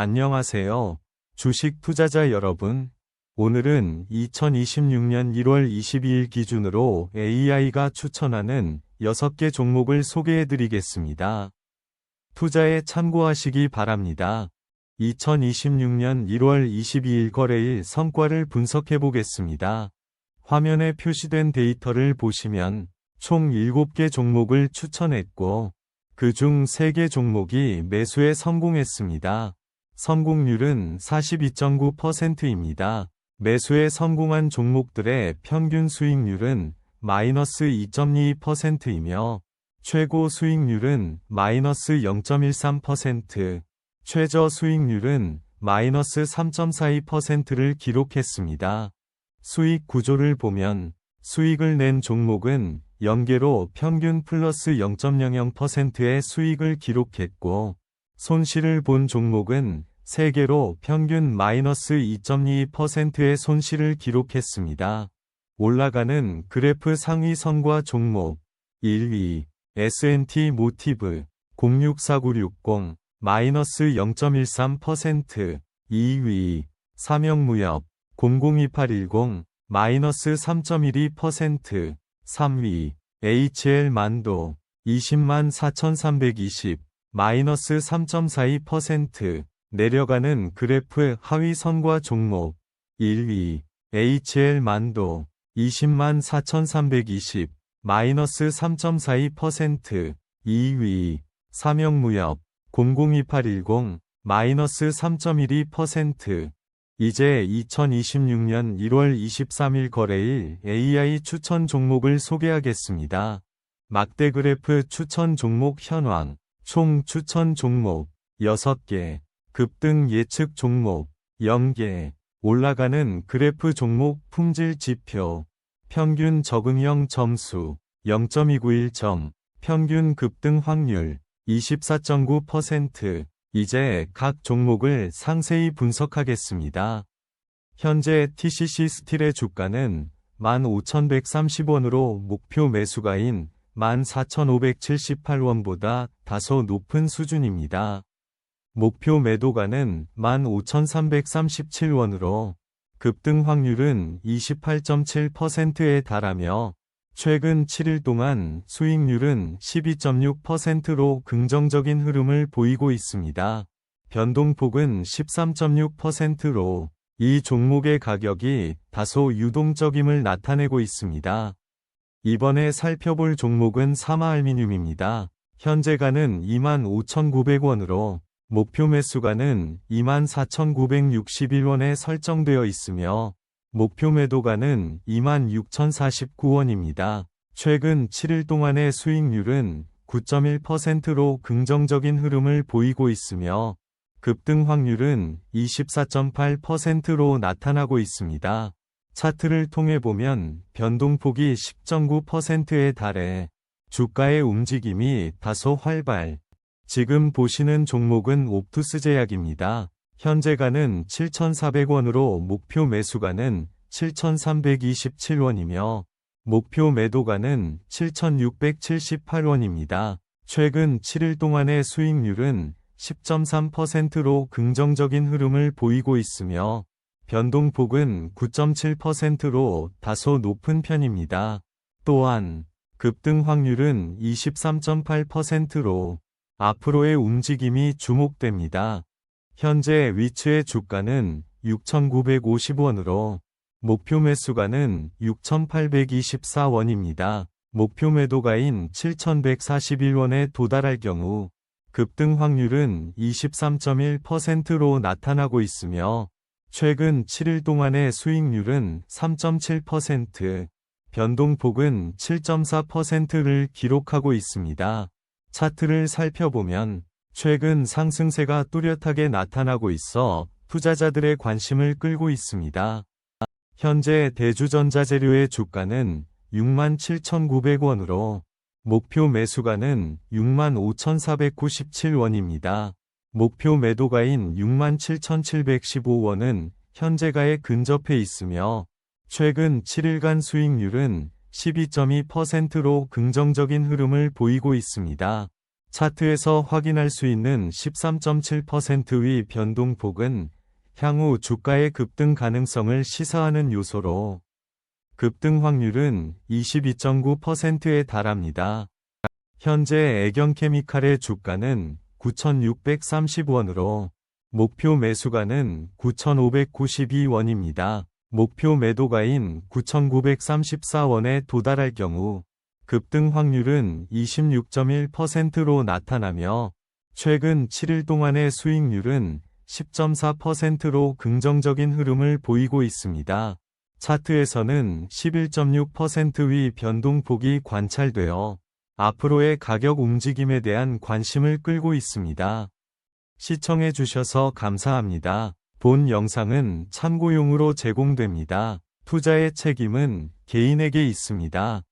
안녕하세요. 주식 투자자 여러분. 오늘은 2026년 1월 22일 기준으로 AI가 추천하는 6개 종목을 소개해 드리겠습니다. 투자에 참고하시기 바랍니다. 2026년 1월 22일 거래일 성과를 분석해 보겠습니다. 화면에 표시된 데이터를 보시면 총 7개 종목을 추천했고, 그 중 3개 종목이 매수에 성공했습니다. 성공률은 42.9%입니다. 매수에 성공한 종목들의 평균 수익률은 마이너스 2.22%이며 최고 수익률은 마이너스 0.13%, 최저 수익률은 마이너스 3.42%를 기록했습니다. 수익 구조를 보면 수익을 낸 종목은 연계로 평균 플러스 0.00%의 수익을 기록했고 손실을 본 종목은 세계로 평균 마이너스 2.22%의 손실을 기록했습니다. 올라가는 그래프 상위 선과 종목 1위 S&T 모티브 064960 마이너스 0.13% 2위 삼영무역 002810 마이너스 3.12% 3위 HL 만도 20만 4320 마이너스 3.42% 내려가는 그래프 하위 선과 종목. 1위. HL 만도. 20만 4320 마이너스 3.42% 2위. 삼영무역. 002810 마이너스 3.12% 이제 2026년 1월 23일 거래일 AI 추천 종목을 소개하겠습니다. 막대 그래프 추천 종목 현황, 총 추천 종목 6개, 급등 예측 종목 0개, 올라가는 그래프 종목 품질 지표, 평균 적응형 점수 0.291점, 평균 급등 확률 24.9%, 이제 각 종목을 상세히 분석하겠습니다. 현재 TCC 스틸의 주가는 15,130원으로 목표 매수가인 14,578원보다 다소 높은 수준입니다. 목표 매도가는 15,337원으로 급등 확률은 28.7%에 달하며 최근 7일 동안 수익률은 12.6%로 긍정적인 흐름을 보이고 있습니다. 변동폭은 13.6%로 이 종목의 가격이 다소 유동적임을 나타내고 있습니다. 이번에 살펴볼 종목은 사마알미늄입니다. 현재가는 25,900원으로 목표 매수가는 24,961원에 설정되어 있으며 목표 매도가는 26,049원입니다. 최근 7일 동안의 수익률은 9.1%로 긍정적인 흐름을 보이고 있으며 급등 확률은 24.8%로 나타나고 있습니다. 차트를 통해 보면 변동폭이 10.9%에 달해 주가의 움직임이 다소 활발. 지금 보시는 종목은 옵투스 제약입니다. 현재가는 7,400원으로 목표 매수가는 7,327원이며 목표 매도가는 7,678원입니다. 최근 7일 동안의 수익률은 10.3%로 긍정적인 흐름을 보이고 있으며 변동폭은 9.7%로 다소 높은 편입니다. 또한 급등 확률은 23.8%로 앞으로의 움직임이 주목됩니다. 현재 위츠의 주가는 6,950원으로 목표 매수가는 6,824원입니다. 목표 매도가인 7,141원에 도달할 경우 급등 확률은 23.1%로 나타나고 있으며 최근 7일 동안의 수익률은 3.7%, 변동폭은 7.4%를 기록하고 있습니다. 차트를 살펴보면 최근 상승세가 뚜렷하게 나타나고 있어 투자자들의 관심을 끌고 있습니다. 현재 대주전자재료의 주가는 67,900원으로 목표 매수가는 65,497원입니다. 목표 매도가인 67,715원은 현재가에 근접해 있으며 최근 7일간 수익률은 12.2%로 긍정적인 흐름을 보이고 있습니다. 차트에서 확인할 수 있는 13.7%의 변동폭은 향후 주가의 급등 가능성을 시사하는 요소로 급등 확률은 22.9%에 달합니다. 현재 애경케미칼의 주가는 9,630원으로 목표 매수가는 9,592원입니다. 목표 매도가인 9,934원에 도달할 경우 급등 확률은 26.1%로 나타나며 최근 7일 동안의 수익률은 10.4%로 긍정적인 흐름을 보이고 있습니다. 차트에서는 11.6%의 변동폭이 관찰되어 앞으로의 가격 움직임에 대한 관심을 끌고 있습니다. 시청해 주셔서 감사합니다. 본 영상은 참고용으로 제공됩니다. 투자의 책임은 개인에게 있습니다.